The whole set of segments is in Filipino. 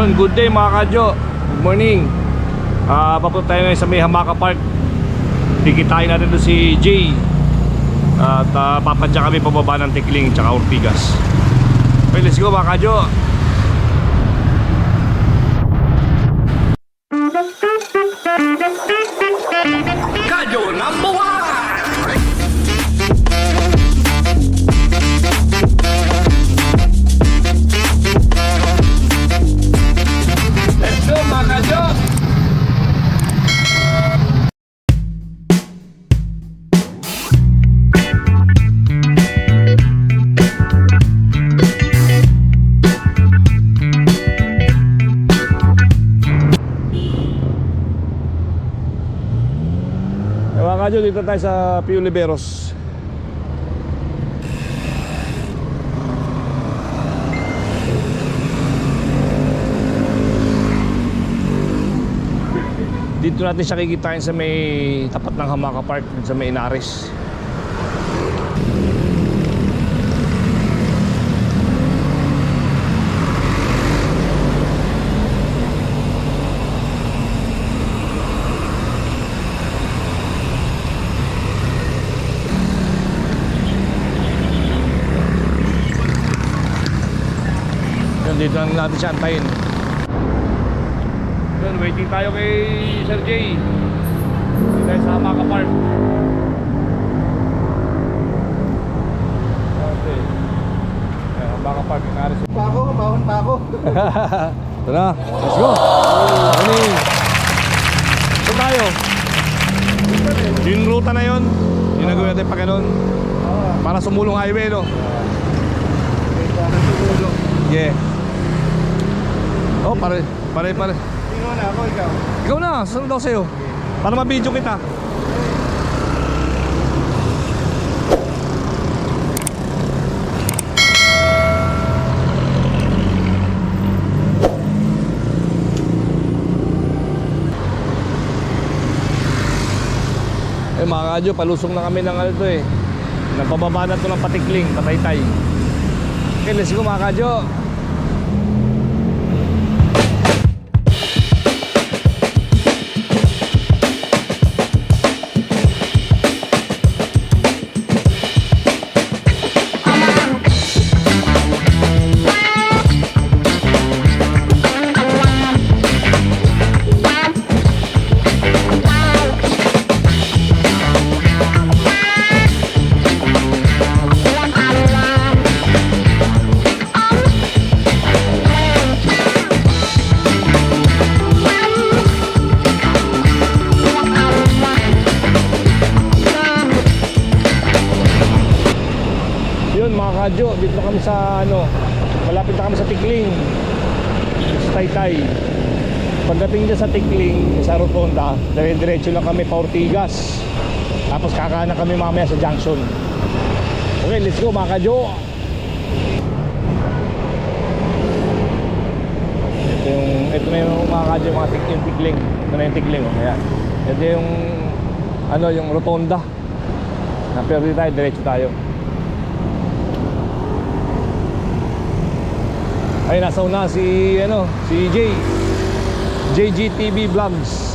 Yun, good day mga kadyo. Good morning. Ah, papunta tayo ngayon sa may Hamaka Park. Tikitain natin doon si Jay. At uh, papadya kami pababa ng Tikling tsaka Ortigas. Okay, let's go mga. Kadyo Kadyo, dito tayo sa Pio Liberos. Dito natin siya kikitain sa may tapat ng Hamaka Park, sa may Inares. Dito lang natin siya antayin. Yun, waiting tayo kay Sir Jay. Dito tayo sa Hamaka Park. Okay. Ayan, Hamaka Park, Inares. Pa ako, bawon pa ako. Ito na, let's go! Morning! Saan tayo? Yung ruta na yun, yung nagawin natin pa ganun. Para sumulong highway, no? Yeah. Pare, pare, pare. Sino na ako, ikaw? Ikaw na, saan daw sa'yo? Para mabidyo kita. Eh mga kadyo, palusong na kami ng ano to eh. Nagpababa na to ng patikling, pataytay. Okay, let's go mga kadyo. Taytay. Pagdating dyan sa Tikling, sa Rotonda, dire-diretso lang kami pa Ortigas. Tapos kakanan kami mamaya sa junction. Okay, let's go mga kadyo. Ito yung, ito na yung mga kadyo, mga tik, Tikling. Ito na yung Tikling, oh. Ayan. Ito yung, ano, yung Rotonda. Na pero tayo, diretso tayo. Ay, nasa una si, ano, si Jay. JGTV Vlogs.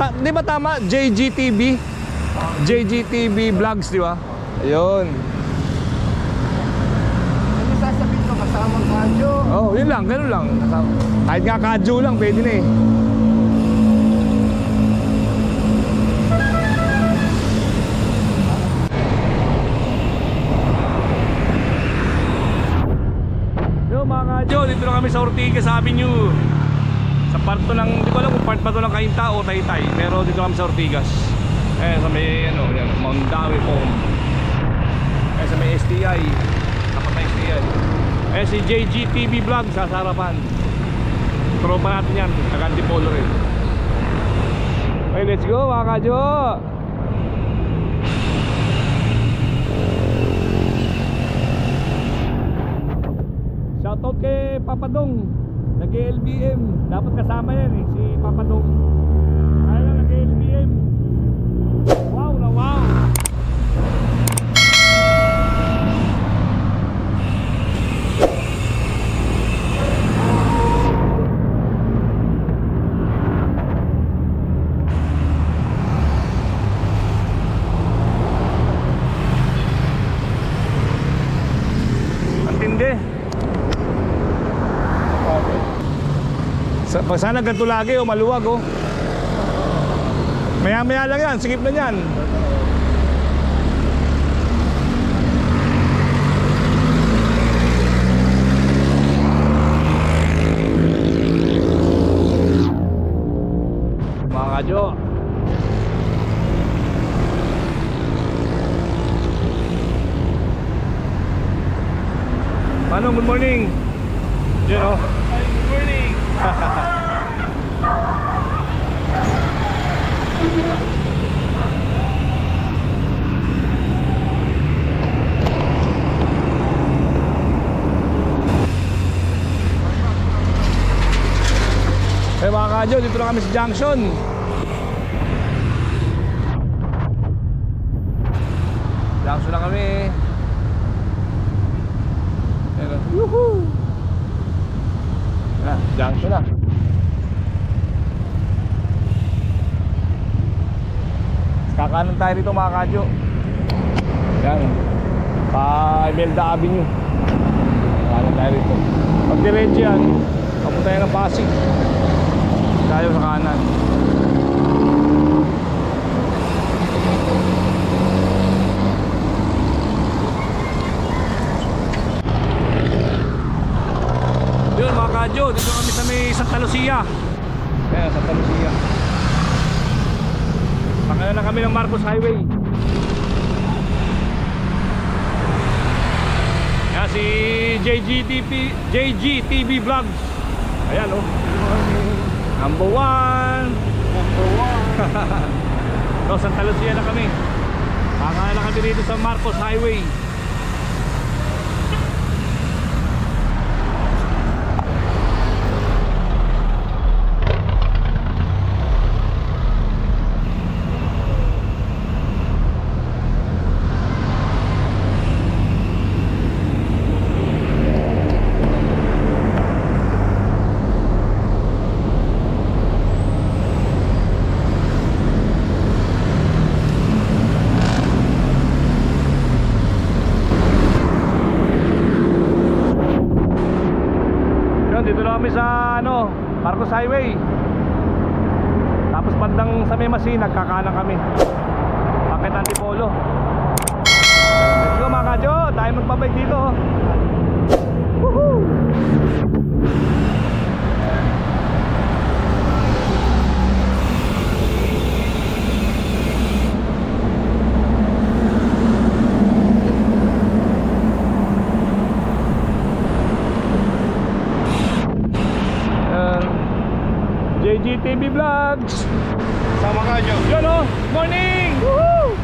Ta di ba tama? JGTV? JGTV Vlogs, di ba? Ayun. Ano sasabihin ko kasamang kadyo? Oh, yun lang, ganun lang. Kahit nga kadyo lang, pwede na eh. Sa Ortigas Avenue. Sa part to ng, hindi ko alam kung part ba to ng Kainta o Taytay, pero dito kami sa Ortigas. Eh, sa may, ano, yan, Mount Dawi po. Eh, sa may STI. Tapat na STI. Eh, si JGTV Vlog sa sarapan. Tropa natin yan, nag-antipolo rin. Okay, let's go mga kadyo! Shoutout kay Papadong Nag-LBM Dapat kasama yan eh Si Papadong Kaya lang nag-LBM Pag sana ganito lagi o maluwag oh. Maya maya lang yan, sikip na yan. Mga kadyo. Manong, good morning. Kadyo, dito na kami sa junction. Junction na kami. Oh. Woohoo! Ah, junction na. Kakanan tayo dito mga kadyo. Yan. Pa Imelda Avenue. Kakanan tayo dito. Pag diretso yan, papunta yan ng Pasig. Tayo sa kanan. Yun mga kadyo, dito kami sa may Santa Lucia. Ayan, Santa Lucia. Pakala na kami ng Marcos Highway. Yan si JGTV, JGTV Vlogs. Ayan oh. Number one. Number one. So, Santa Lucia na kami. Pakala na kami dito sa Marcos Highway. Yun, dito na kami sa ano, Marcos Highway. Tapos bandang sa may masin, nagkakanan kami. Pakit Antipolo. Let's go mga kadyo, tayo magpabike dito. oh. Woohoo! Yan. JGTV Vlogs. Sama ka, Joe. Yun oh, morning! Woohoo!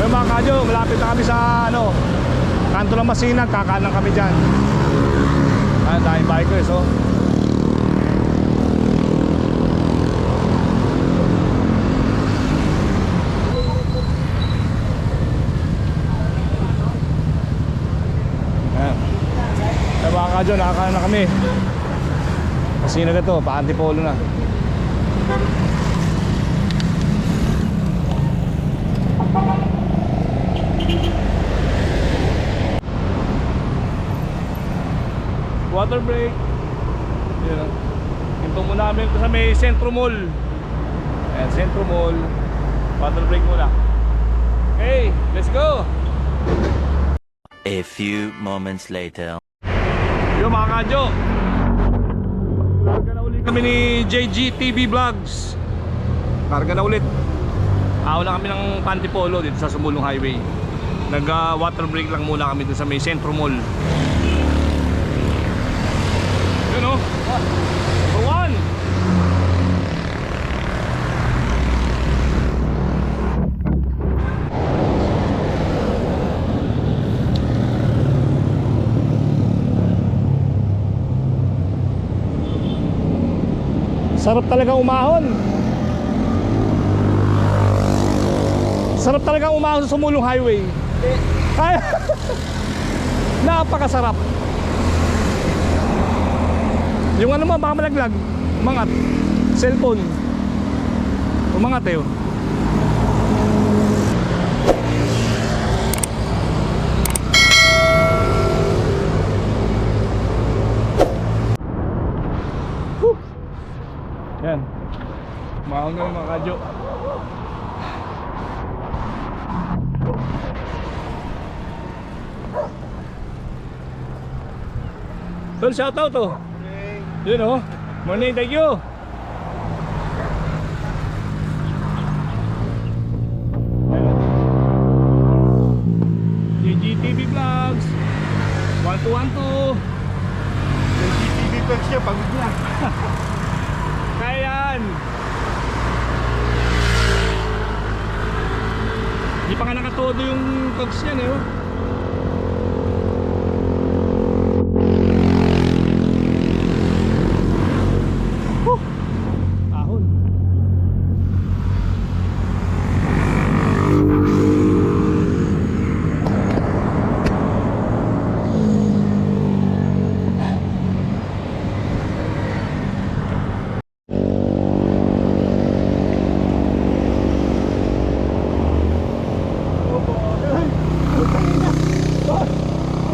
Pero mga na kami sa ano, kanto ng Masinag, kakanan kami dyan. Ayan, dahil bikers oh. Mga kadyo, nakakanan na kami. Masinag na to, pa-antipolo na. Water break. Yun. Hinto muna ito sa may Centro Mall. Ayan, Centro Mall. Water break muna. Okay, let's go! A few moments later. Yo mga kadyo. Karga na ulit kami ni JG TV Vlogs. Karga na ulit. Aw na kami ng Pantipolo dito sa Sumulong Highway. Nag uh, water break lang muna kami dito sa may Centro Mall. One. Sarap talaga umahon. Sarap talaga umahon sa Sumulong Highway. Ay, napakasarap. Yung ano mo, baka malaglag. Umangat. Cellphone. Umangat eh. oh. Yan. Mahal na mga kadyo. Tol, shout out oh. Yun oh. Morning, thank you. GGTV Vlogs 1212 Yung GTV vlogs niya, pagod niya. Kaya yan Hindi pa nga nakatodo yung cogs niyan eh oh. Huh. Ahon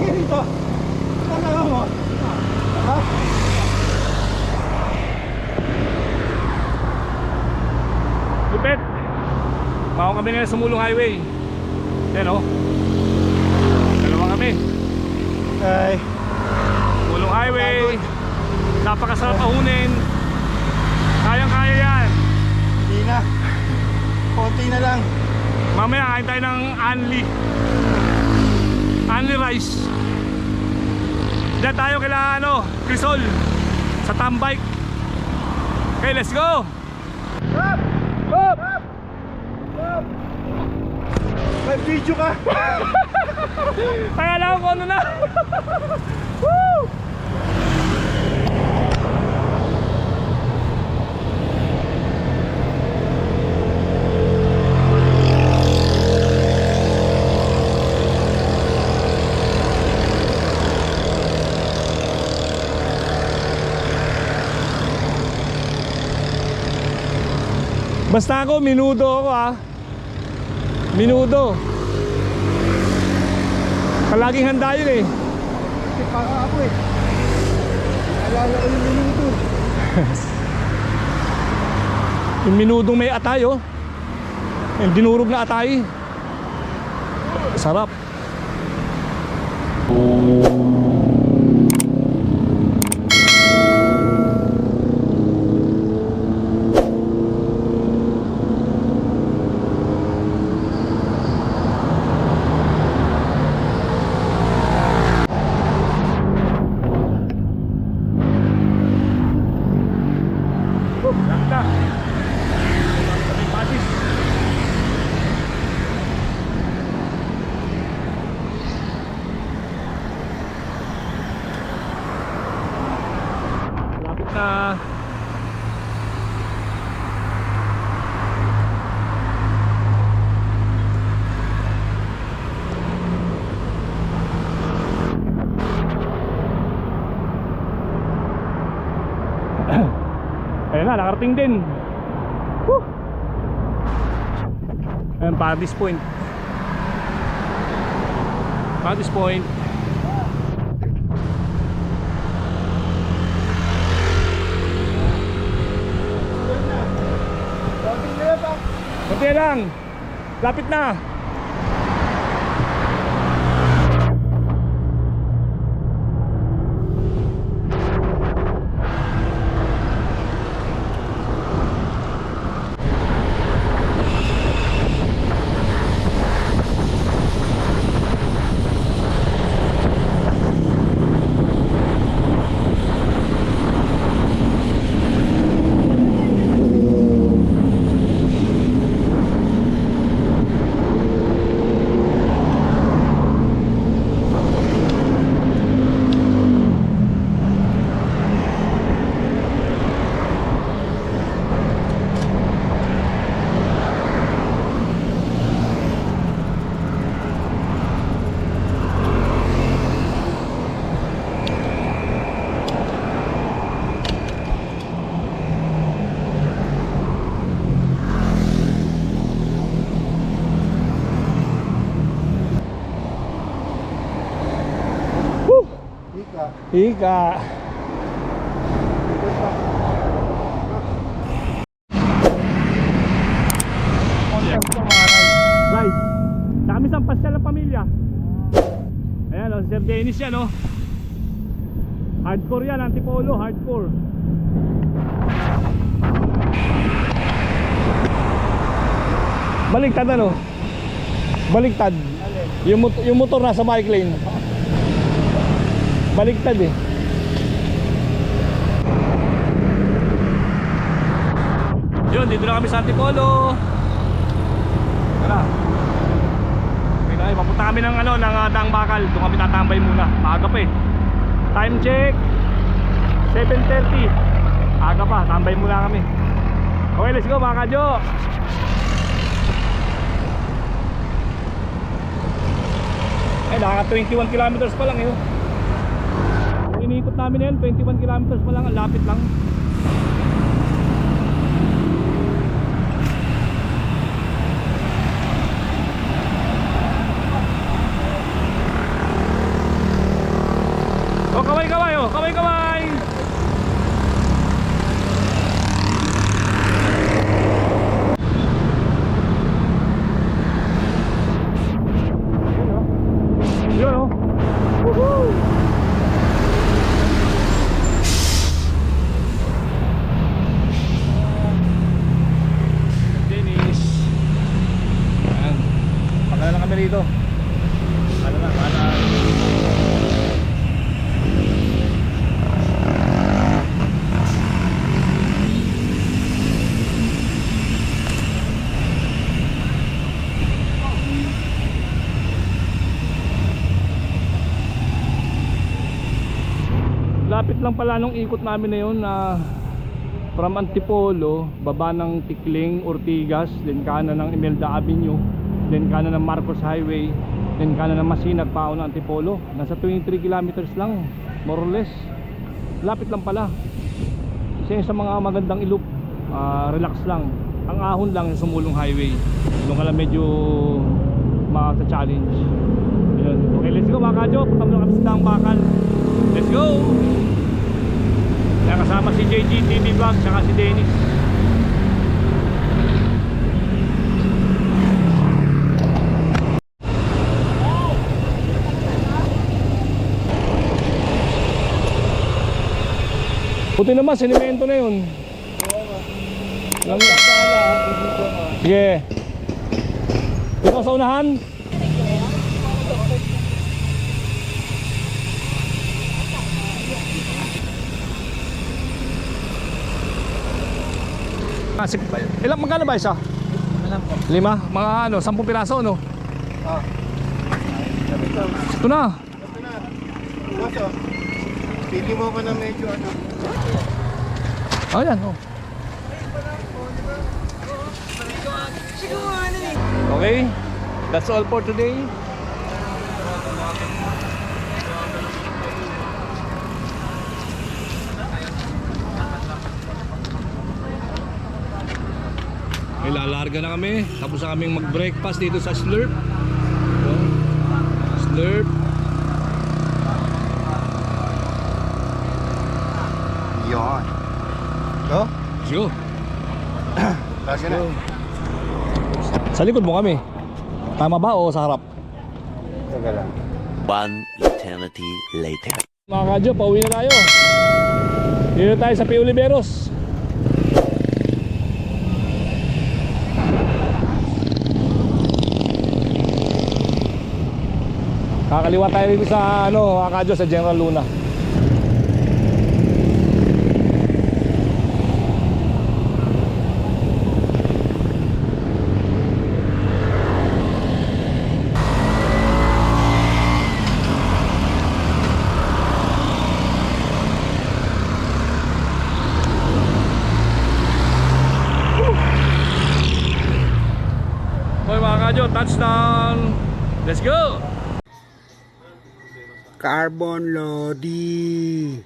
Sige rito. Saan na mo? Ha? Lupet Bako kami ngayon sa Mulong Highway. Yan oh. Dalawa kami. Ay, Mulong Highway. Napakasarap ahunin Kayang kaya yan. Hindi na. Konti na lang. Mamaya kain tayo ng Anli. Anli rice. Diyan tayo kila ano Crisol. Sa Tambike Okay let's go May video ka. Kaya alam ko ano na Woo! Basta ako, minudo ako ah. Minudo. Palaging handa yun eh. Kasi para ako eh. Naalala ko yung minuto. Yung minudong may atay oh. Yung dinurog na atay. Sarap. Ganda. May patis. Lapit na. Ayun na, nakarating din. Woo! Ayun, Paradise Point. Paradise Point. Kunti lang. Lapit na. Ika. Ride. Right. Sa pasyal ng pamilya. Ayan o, si Sir Dennis yan o. Hardcore yan, antipolo, hardcore. Baliktad ano? Baliktad. Yung, mot- yung motor nasa bike lane. Baliktad eh. Yun, dito na kami sa Antipolo. Tara. Okay tayo, papunta kami ng ano, ng uh, Bakal. Doon kami tatambay muna. Maaga pa eh. Time check. 7.30. Aga pa, tambay muna kami. Okay, let's go mga kadyo. Ay, nakaka 21 kilometers pa lang yun. Yung iniikot namin na yun, 21 kilometers pa lang, ang lapit lang. Oh, kaway kaway oh, kaway kaway. Yun oh. Woohoo! Dennis. Ayan. Rito. Ano na, para lapit lang pala nung ikot namin na yun na from Antipolo, baba ng Tikling, Ortigas, then kanan ng Imelda Avenue, then kanan ng Marcos Highway, then kanan ng Masinag, pao ng Antipolo. Nasa 23 kilometers lang, more or less. Lapit lang pala. Kasi sa mga magandang ilog, ah, relax lang. Ang ahon lang sa sumulong highway. Doon ka medyo makaka-challenge. Yun. Okay, let's go mga kadyo. Kami sa Daang Bakal. Let's go! Kaya kasama si JG TV Vlog tsaka si Dennis. Puti naman, sinimento na yun. Lang Sige. Ikaw sa unahan? Ah, ilang magkano ba isa? Alam. Lima? Mga ano, sampung piraso no? Ah. Ito na. Ito na. Boso. Pili mo ka na medyo ano. Ayan, oh. Okay, that's all for today. May lalarga na kami. Tapos na kaming mag-breakfast dito sa Slurp. Oh. Slurp. Yon. No? Let's go. Kasi na. Sa likod mo kami. Tama ba o sa harap? Taga lang. One eternity later. Mga kadyo, pauwi na tayo. Dito tayo sa P. Oliveros. Kakaliwa tayo dito sa ano, mga kadyo, sa General Luna. Touchdown! Let's go! Carbon Lodi.